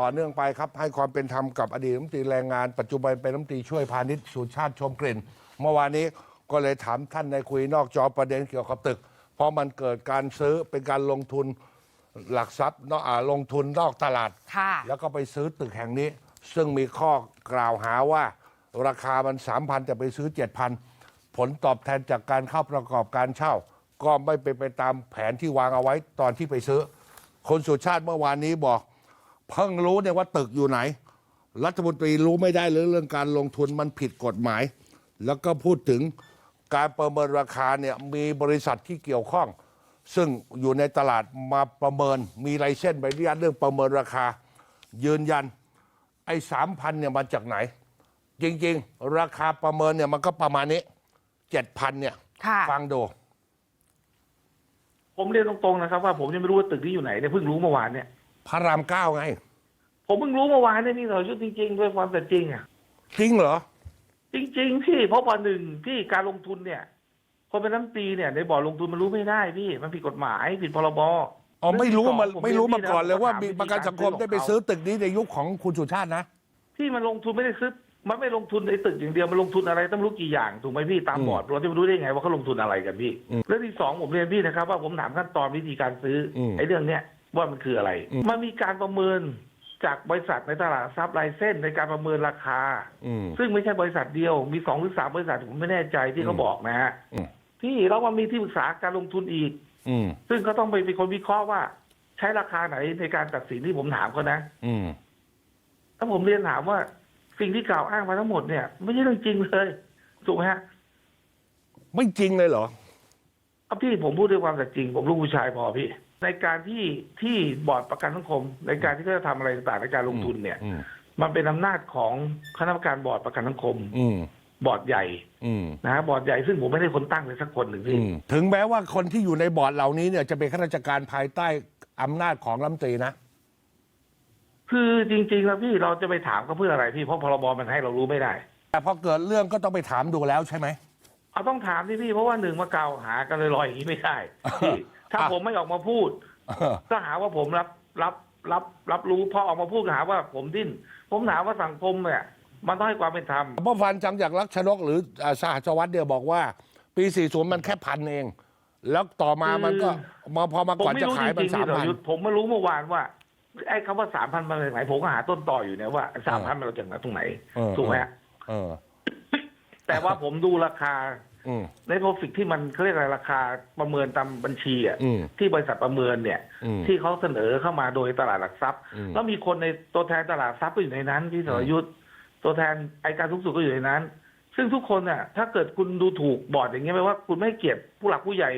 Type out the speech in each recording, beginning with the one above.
ต่อเนื่องไปครับให้ความเป็นธรรมกับอดีตรัฐมนตรีแรงงาน ปัจจุบันเป็นรัฐมนตรีช่วยพาณิชย์สุชาติชมกลิ่น เมื่อวานนี้ก็เลยถามท่านในคุยนอกจอประเด็นเกี่ยวกับตึก เพราะมันเกิดการซื้อเป็นการลงทุนหลักทรัพย์นอกอ่าลงทุนนอกตลาด ค่ะ แล้วก็ไปซื้อตึกแห่งนี้ ซึ่งมีข้อกล่าวหาว่า ราคามัน 3,000 แต่ไปซื้อ 7,000 ผลตอบแทนจากการเข้าประกอบการเช่า ก็ไม่เป็นไปตามแผนที่วางเอาไว้ตอนที่ไปซื้อคนสุชาติเมื่อวานนี้บอก เพิ่งรู้เนี่ยว่าตึกอยู่ไหน รัฐมนตรีรู้ไม่ได้เลยเรื่องการลงทุนมันผิดกฎหมาย แล้วก็พูดถึงการประเมินราคาเนี่ยมีบริษัทที่เกี่ยวข้อง ซึ่งอยู่ในตลาดมาประเมินมีไลเส้นใบอนุญาตเรื่องประเมินราคา ยืนยันไอ้สามพันเนี่ยมาจากไหน จริง ๆ ราคาประเมินเนี่ยมันก็ประมาณนี้เจ็ดพันเนี่ยค่ะ ฟังดู ผมเรียนตรงๆนะครับว่าผมยังไม่รู้ว่าตึกที่อยู่ไหนเนี่ยเพิ่งรู้เมื่อวานเนี่ย พระรามเก้าไง ผมเพิ่งรู้เมื่อวานเนี่ยพี่สรยุทธ์จริงๆด้วยความแต่จริงอะ จริงเหรอ จริง ๆ พี่เพราะวันหนึ่งพี่การลงทุนเนี่ย คนเป็นน้ำตรีเนี่ยในบ่อลงทุนมันรู้ไม่ได้พี่ มันผิดกฎหมายผิดพรบอ๋อไม่รู้มาเรื่องที่สองไม่รู้มาก่อนเลยว่าผมมีเรียนประกันสังคมวิธีการได้ไปซื้ซื้ออของเขาตึกนี้ในยุคของคุณสุชาตินะที่มันลงทุนไม่ได้ซื้อมันไม่ลงทุนในตึกอย่างเดียวมันลงทุนอะไรต้องรู้กี่อย่างถูกไหมพี่ตามอืมบอร์ดเราจะไม่รู้ได้ไงว่าเขาลงทุนอะไรกันพี่อืมเรื่องที่สองผมเรียนพี่นะครับว่าผมถามขั้นตอนวิธีการซื้ออมไอ้เรื่องเนี้ย ว่ามันคืออะไรอืมมันมีการประเมินจากบริษัทในตลาดทรัพย์รายเส้นในการประเมินราคา อืม ซึ่งไม่ใช่บริษัทเดียว มีสองหรือสามบริษัทผมไม่แน่ใจที่เขาอืมบอกนะฮะอืม ที่แล้วมันมีที่ปรึกษาการลงทุนอีก อืม ซึ่งเขาต้องไปเป็นคนวิเคราะห์ว่า ใช้ราคาไหนในการตัดสินที่ผมถามเขานะอืม ถ้าผมเรียนถามว่าสิ่งที่กล่าวอ้างมาทั้งหมดเนี่ย ไม่ใช่เรื่องจริงเลยถูกไหมฮะไม่จริงเลยเหรอ เอาพี่ผมพูดด้วยความสัตย์จริง ผมลูกผู้ชายพอพี่ ในการที่ที่บอร์ดประกันสังคม ในการที่เขาจะทำอะไรต่างๆในการลงทุนเนี่ย อืมมันเป็นอำนาจของคณะกรรมการบอร์ดประกันสังคม อืมบอร์ดใหญ่อืมนะฮะบอร์ดใหญ่ซึ่งผมไม่ได้คนตั้งเลยสักคนหนึ่งอืพี่มถึงแม้ว่าคนที่อยู่ในบอร์ดเหล่านี้เนี่ยจะเป็นข้าราชการภายใต้อำนาจของรัฐมนตรีนะ คือจริงๆแล้วพี่เราจะไปถามเขาเพื่ออะไรพี่เพราะพรบมันให้เรารู้ไม่ได้แต่พอเกิดเรื่องก็ต้องไปถามดูแล้วใช่ไหม เอาต้องถามที่พี่เพราะว่าหนึ่งมากล่าวหากันลอยๆอย่างนี้ไม่ได้พี่ ถ้าอะ ผมไม่ออกมาพูดเออก็หาว่าผมรับรับรับรับรู้พอออกมาพูดก็หาว่าผมดิ้น ผมถามว่าสังคมเนี่ยมันต้องให้ความเป็นธรรม พ่อฟันจำจากรักชนกหรืออ่าสหัสวัตรเนี่ยบอกว่า ปี 40 มันแค่พันเอง แล้วต่อมามันก็มาพอมาผมก่อนไม่จะรู้ขายจมัรินงๆสามพี่สรพัน ยุทธ์ผมมารู้เมื่อวานว่า ไอ้คำว่าสามพันมาจากไหนผมก็หาต้นต่ออยู่เนี่ยว่าสามพันมาจากไหนตรงไหนเออ ถูกไหมฮะเออ แต่ว่าผมดูราคาอืม ในโปรฟิกที่มันเขาเรียกอะไรราคาประเมินตามบัญชีอะอืมที่บริษัทประเมินเนี่ยอืมที่เขาเสนอเข้ามาโดยตลาดหลักทรัพย์อืมแล้วมีคนในตัวแทนตลาดทรัพย์ก็อยู่ในนั้นพี่สรยุทธ์ตัวแทนไอการสูงสุดก็อยู่ในนั้น ซึ่งทุกคนน่ะ ถ้าเกิดคุณดูถูกบอร์ดอย่างเงี้ยแปลว่าคุณไม่ให้เกียรติผู้หลักผู้ใหญ่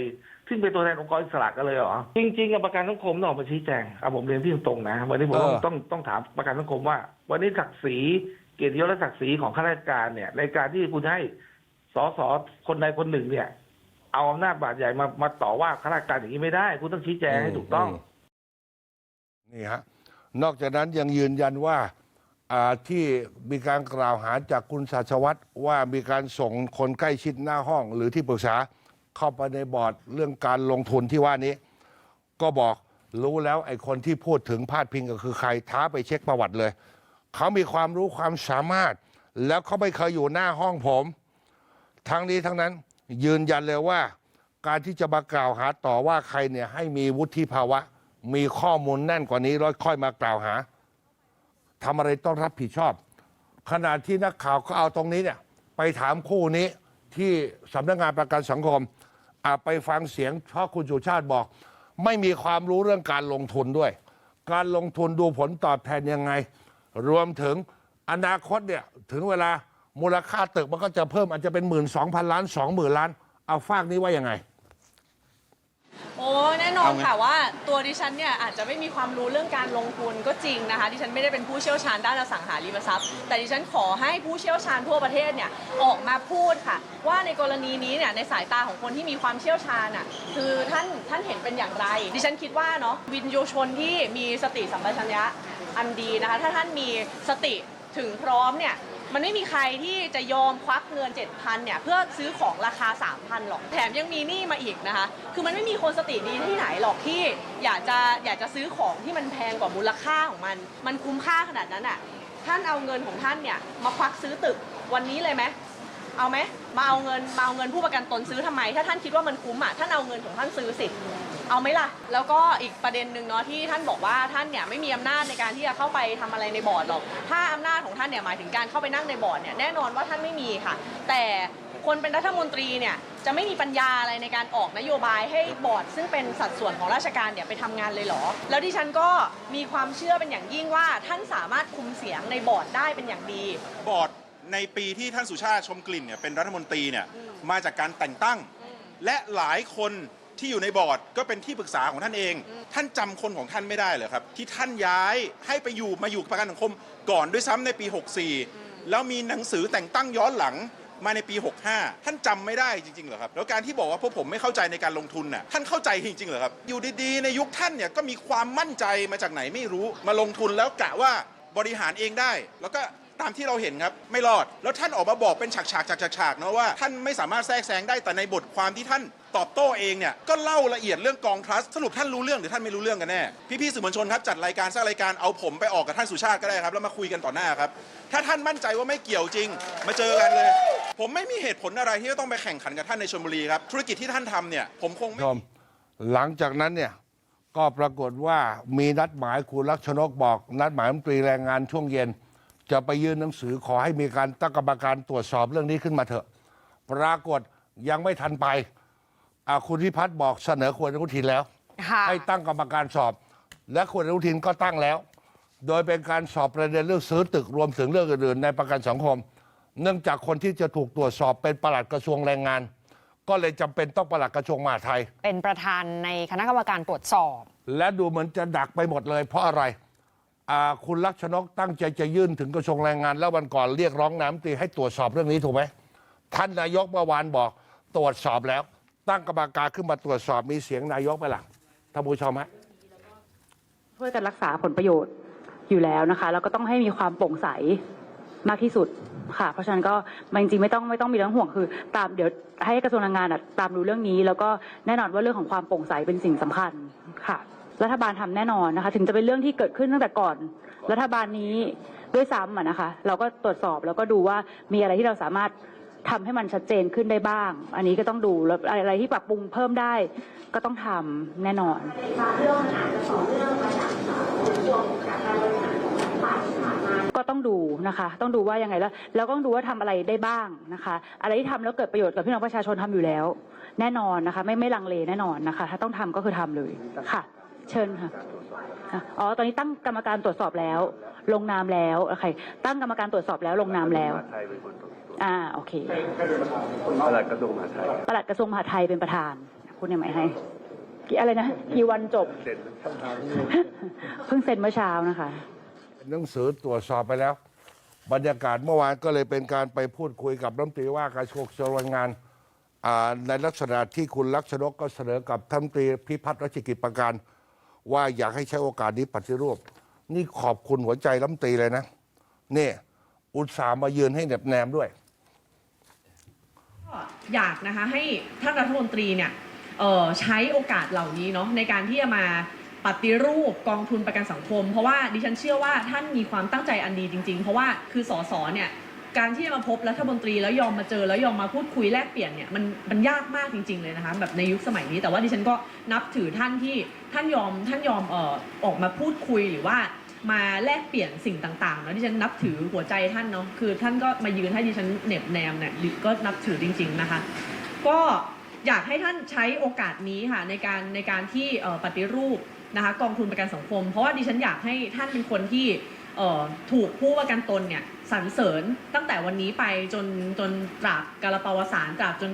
ซึ่งเป็นตัวแทนองค์กรอิสระกันเลยเหรอจริงๆกับประกันสังคมต้องออกมาชี้แจงเอาผมเรียนที่ตรงๆนะวันนี้ผมต้องเออต้องต้องถามประกันสังคมว่า วันนี้ศักดิ์ศรีเกียรติยศและศักดิ์ศรีของข้าราชการเนี่ยในการที่คุณให้ สสคนใดคนหนึ่งเนี่ย เอาอำนาจบาดใหญ่มามาต่อว่าข้าราชการอย่างนี้ไม่ได้ คุณต้องชี้แจงให้ถูกต้อง นี่ฮะ นอกจากนั้นยังยืนยันว่าอ่าที่มีการกล่าวหาจากคุณศาสวัตรว่ามีการส่งคนใกล้ชิดหน้าห้อง หรือที่ปรึกษาเข้าไปในบอร์ดเรื่องการลงทุนที่ว่านี้ ก็บอกรู้แล้วไอ้คนที่พูดถึงพาดพิงก็คือใครท้าไปเช็คประวัติเลย เขามีความรู้ความสามารถ แล้วเขาไม่เคยอยู่หน้าห้องผม ทั้งนี้ทั้งนั้นยืนยันเลยว่า การที่จะมากล่าวหาต่อว่าใครเนี่ยให้มีวุฒิภาวะ มีข้อมูลแน่นกว่านี้แล้วค่อยมากล่าวหาทำอะไรต้องรับผิดชอบ ขณะที่นักข่าวก็เอาตรงนี้เนี่ยไปถามคู่นี้ที่สำนักงานประกันสังคมอะไปฟังเสียงเพราะคุณสุชาติบอก ไม่มีความรู้เรื่องการลงทุนด้วย การลงทุนดูผลตอบแทนยังไง รวมถึงอนาคตเนี่ยถึงเวลา มูลค่าตึกมันก็จะเพิ่มอาจจะเป็นหมื่นสองพันล้านสองหมื่นล้าน เอาฝากนี้ว่ายังไง โอ้แน่นอนเอาไงค่ะว่าตัวดิฉันเนี่ยอาจจะไม่มีความรู้เรื่องการลงทุนก็จริงนะคะ ดิฉันไม่ได้เป็นผู้เชี่ยวชาญด้านอสังหาริมทรัพย์ แต่ดิฉันขอให้ผู้เชี่ยวชาญทั่วประเทศเนี่ยออกมาพูดค่ะ ว่าในกรณีนี้เนี่ยในสายตาของคนที่มีความเชี่ยวชาญอะคือท่านท่านเห็นเป็นอย่างไร ดิฉันคิดว่าเนาะวินยูชนที่มีสติสัมปชัญญะอันดีนะคะ ถ้าท่านมีสติถึงพร้อมเนี่ย มันไม่มีใครที่จะยอมควักเงิน 7,000เนี่ยเพื่อซื้อของราคา 3,000 หรอก แถมยังมีหนี้มาอีกนะคะ คือมันไม่มีคนสติดีที่ไหนหรอกที่อยากจะอยากจะซื้อของที่มันแพงกว่ามูลค่าของมัน มันคุ้มค่าขนาดนั้นอะ ท่านเอาเงินของท่านเนี่ยมาควักซื้อตึกวันนี้เลยไหมเอาไหมมาเอาเงินมาเอาเงินผู้ประกันตนซื้อทำไม ถ้าท่านคิดว่ามันคุ้มอะท่านเอาเงินของท่านซื้อสิ เอาไหมล่ะ แล้วก็อีกประเด็นหนึ่งเนาะที่ท่านบอกว่าท่านเนี่ยไม่มีอำนาจในการที่จะเข้าไปทำอะไรในบอร์ดหรอก ถ้าอำนาจของท่านเนี่ยหมายถึงการเข้าไปนั่งในบอร์ดเนี่ยแน่นอนว่าท่านไม่มีค่ะ แต่คนเป็นรัฐมนตรีเนี่ยจะไม่มีปัญญาอะไรในการออกนโยบายให้บอร์ด ซึ่งเป็นสัดส่วนของราชการเนี่ยไปทำงานเลยเหรอ แล้วดิฉันก็มีความเชื่อเป็นอย่างยิ่งว่าท่านสามารถคุมเสียงในบอร์ดได้เป็นอย่างดี บอร์ดในปีที่ท่านสุชาติชมกลิ่นเนี่ยเป็นรัฐมนตรีเนี่ยมาจากการแต่งตั้ง และหลายคน ที่อยู่ในบอร์ดก็เป็นที่ปรึกษาของท่านเอง ท่านจำคนของท่านไม่ได้เหรอครับ ที่ท่านย้ายให้ไปอยู่มาอยู่ประกันสังคมก่อนด้วยซ้ำในปี 64 แล้วมีหนังสือแต่งตั้งย้อนหลังมาในปี 65 ท่านจำไม่ได้จริงๆเหรอครับแล้วการที่บอกว่าพวกผมไม่เข้าใจในการลงทุนน่ะท่านเข้าใจจริงๆเหรอครับอยู่ดีๆ ในยุคท่านเนี่ยก็มีความมั่นใจมาจากไหนไม่รู้มาลงทุนแล้วกะว่าบริหารเองได้ แล้วก็ ตามที่เราเห็นครับไม่รอด แล้วท่านออกมาบอกเป็นฉากๆจากฉากๆนะว่าท่านไม่สามารถแทรกแซงได้แต่ในบทความที่ท่านตอบโต้เองเนี่ยก็เล่าละเอียดเรื่องกองทรัสสรุปท่านรู้เรื่องหรือท่านไม่รู้เรื่องกันแน่พี่ๆสื่อมวลชนครับจัดรายการสร้างรายการเอาผมไปออกกับท่านสุชาติก็ได้ครับแล้วมาคุยกันต่อหน้าครับถ้าท่านมั่นใจว่าไม่เกี่ยวจริง มาเจอกันเลย ผมไม่มีเหตุผลอะไรที่จะต้องไปแข่งขันกับท่านในชลบุรีครับธุรกิจที่ท่านทำเนี่ยผมคงไม่หลังจากนั้นเนี่ยก็ปรากฏว่ามีนัดหมายคุณลักษณกบอก นัดหมายมนตรีแรงงานช่วงเย็น จะไปยื่นหนังสือขอให้มีการตั้งกรรมการตรวจสอบเรื่องนี้ขึ้นมาเถอะ ปรากฏยังไม่ทันไปอ่าคุณพิพัฒน์บอกเสนอควรอนุทินแล้ว ค่ะให้ตั้งกรรมการสอบ และควรอนุทินก็ตั้งแล้ว โดยเป็นการสอบประเด็นเรื่องซื้อตึกรวมถึงเรื่องอื่นๆในประกันสังคม เนื่องจากคนที่จะถูกตรวจสอบเป็นปลัดกระทรวงแรงงาน ก็เลยจำเป็นต้องปลัดกระทรวงมหาดไทย เป็นประธานในคณะกรรมการตรวจสอบ และดูเหมือนจะดักไปหมดเลยเพราะอะไร อ่าคุณลักษณกตั้งใจจะยื่นถึงกระทรวงแรงงาน แล้ววันก่อนเรียกร้องน้ำตีให้ตรวจสอบเรื่องนี้ถูกไหมท่านนายกเมื่อวานบอกตรวจสอบแล้ว ตั้งกรรมการขึ้นมาตรวจสอบมีเสียงนายกไปหล่ะท่านผู้ชมฮะช่วยกันรักษาผลประโยชน์อยู่แล้วนะคะ แล้วก็ต้องให้มีความโปร่งใสมากที่สุดค่ะ เพราะฉะนั้นก็มันจริงๆไม่ต้องไม่ต้องมีเรื่องห่วงคือ ตามเดี๋ยวให้กระทรวงแรงงานอะตามดูเรื่องนี้ แล้วก็แน่นอนว่าเรื่องของความโปร่งใสเป็นสิ่งสำคัญค่ะ รัฐบาลทำแน่นอนนะคะ ถึงจะเป็นเรื่องที่เกิดขึ้นตั้งแต่ก่อน รัฐบาลนี้ด้วยซ้ำอะนะคะ เราก็ตรวจสอบแล้วก็ดูว่ามีอะไรที่เราสามารถทำให้มันชัดเจนขึ้นได้บ้าง อันนี้ก็ต้องดูแล้วอะไรที่ปรับปรุงเพิ่มได้ก็ต้องทำแน่นอนก็ต้องดูนะคะ ต้องดูว่ายังไงแล้วแล้วก็ต้องดูว่าทำอะไรได้บ้างนะคะ อะไรที่ทำแล้วเกิดประโยชน์กับพี่น้องประชาชนทำอยู่แล้ว แน่นอนนะคะ ไม่ไม่ลังเลแน่นอนนะคะ ถ้าต้องทำก็คือทำเลยค่ะ เชิญค่ะอะอ๋อ ตอนนี้ตั้งกรรมการตรวจสอบแล้ว ลงนามแล้วโอเคตั้งกรรมการตรวจสอบแล้วลงนามแล้ว อ่า โอเคปลัดกระทรวงมหาดไทยปลัดกระทรวงมหาดไทยเป็นประธาน คุณยังไงให้กี่อะไรนะกี่วันจบเสร็จเพิ่งเซ็นเมื่อเช้านะคะหนังสือตรวจสอบไปแล้ว บรรยากาศเมื่อวานก็เลยเป็นการไปพูดคุยกับรัฐมนตรีว่าการกระทรวงแรงงานอ่าในลักษณะที่คุณลักษณกก็เสนอกับท่านรัฐมนตรีพิพัฒน์รัชกิจประการ ว่าอยากให้ใช้โอกาสนี้ปฏิรูป นี่ขอบคุณหัวใจรัฐมตีเลยนะนี่อุตส่าห์มายืนให้เหน็บแนมด้วย ก็อยากนะคะให้ท่านรัฐมนตรีเนี่ยเอ่อใช้โอกาสเหล่านี้เนาะในการที่จะมาปฏิรูปกองทุนประกันสังคม เพราะว่าดิฉันเชื่อว่าท่านมีความตั้งใจอันดีจริง ๆ เพราะว่าคือสสเนี่ย การที่จะมาพบรัฐมนตรีแล้วยอมมาเจอแล้วยอมมาพูดคุยแลกเปลี่ยนเนี่ยมันมันยากมากจริง ๆเลยนะคะแบบในยุคสมัยนี้ แต่ว่าดิฉันก็นับถือท่านที่ท่านยอมท่านยอมเอ่อออกมาพูดคุยหรือว่ามาแลกเปลี่ยนสิ่งต่างๆแล้วดิฉันนับถือหัวใจท่านเนาะคือท่านก็มายืนให้ดิฉันเหน็บแนมเนี่ยก็นับถือจริง ๆนะคะ ก็อยากให้ท่านใช้โอกาสนี้ค่ะในการในการที่ปฏิรูปนะคะกองทุนประกันสังคม เพราะว่าดิฉันอยากให้ท่านเป็นคนที่ ถูกผู้ประกันตนเนี่ยสรรเสริญตั้งแต่วันนี้ไปจนจนตราบกาลปวสารตราบจน